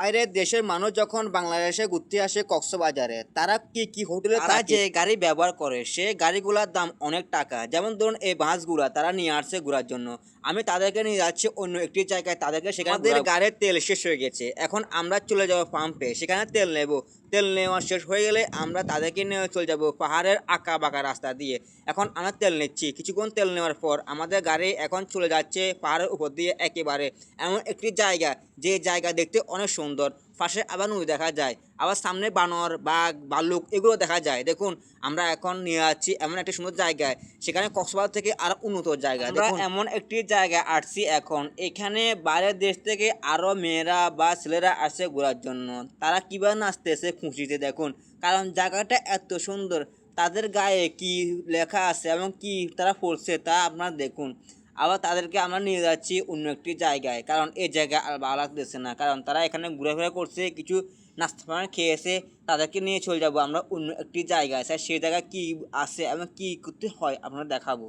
বাইরের দেশের মানুষ যখন বাংলাদেশে ঘুরতে আসে কক্সবাজারে তারা কি কি হোটেলে তারা যে গাড়ি ব্যবহার করে সে গাড়িগুলোর দাম অনেক টাকা। যেমন ধরুন এই বাসগুলা তারা নিয়ে আসছে ঘোরার জন্য। আমি তাদেরকে নিয়ে যাচ্ছি অন্য একটি জায়গায় তাদেরকে সেখানে গাড়ির তেল শেষ হয়ে গেছে। এখন আমরা চলে যাব পাম্পে। সেখানে তেল নেব। তেল নেওয়া শেষ হয়ে গেলে আমরা তাদেরকে নিয়ে চলে যাব পাহাড়ের আঁকা বাঁকা রাস্তা দিয়ে। এখন আমরা তেল নিচ্ছি। কিছুক্ষণ তেল নেওয়ার পর আমাদের গাড়ি এখন চলে যাচ্ছে পাহাড়ের উপর দিয়ে একেবারে। এমন একটি জায়গা যে জায়গা দেখতে অনেক সুন্দর পাশে আবার নদী দেখা যায় আবার সামনে বানর বাঘ ভাল্লুক এগুলো দেখা যায়। দেখুন আমরা এখন নিয়ে যাচ্ছি এমন একটা সুন্দর জায়গায় সেখানে কক্সবাজার থেকে আরও উন্নত জায়গা। দেখুন। এমন একটি জায়গায় আসছি এখন এখানে বাইরের দেশ থেকে আরও মেয়েরা বা ছেলেরা আসছে ঘোরার জন্য। তারা কীভাবে নাচতেছে খুশিতে দেখুন। কারণ জায়গাটা এত সুন্দর তাদের গায়ে কি লেখা আছে এবং কি তারা পড়ছে তা আপনারা দেখুন। আবার তাদেরকে আমরা নিয়ে যাচ্ছি অন্য একটি জায়গায়। কারণ এই জায়গা আর ভালো লাগতেছে না। কারণ তারা এখানে ঘোরাফেরা করছে, কিছু নাস্তা পানি খেয়েছে, তাদেরকে নিয়ে চলে যাব আমরা অন্য একটি জায়গায়। স্যার সেই জায়গায় কী আছে এবং কী করতে হয় আপনারা দেখাবো।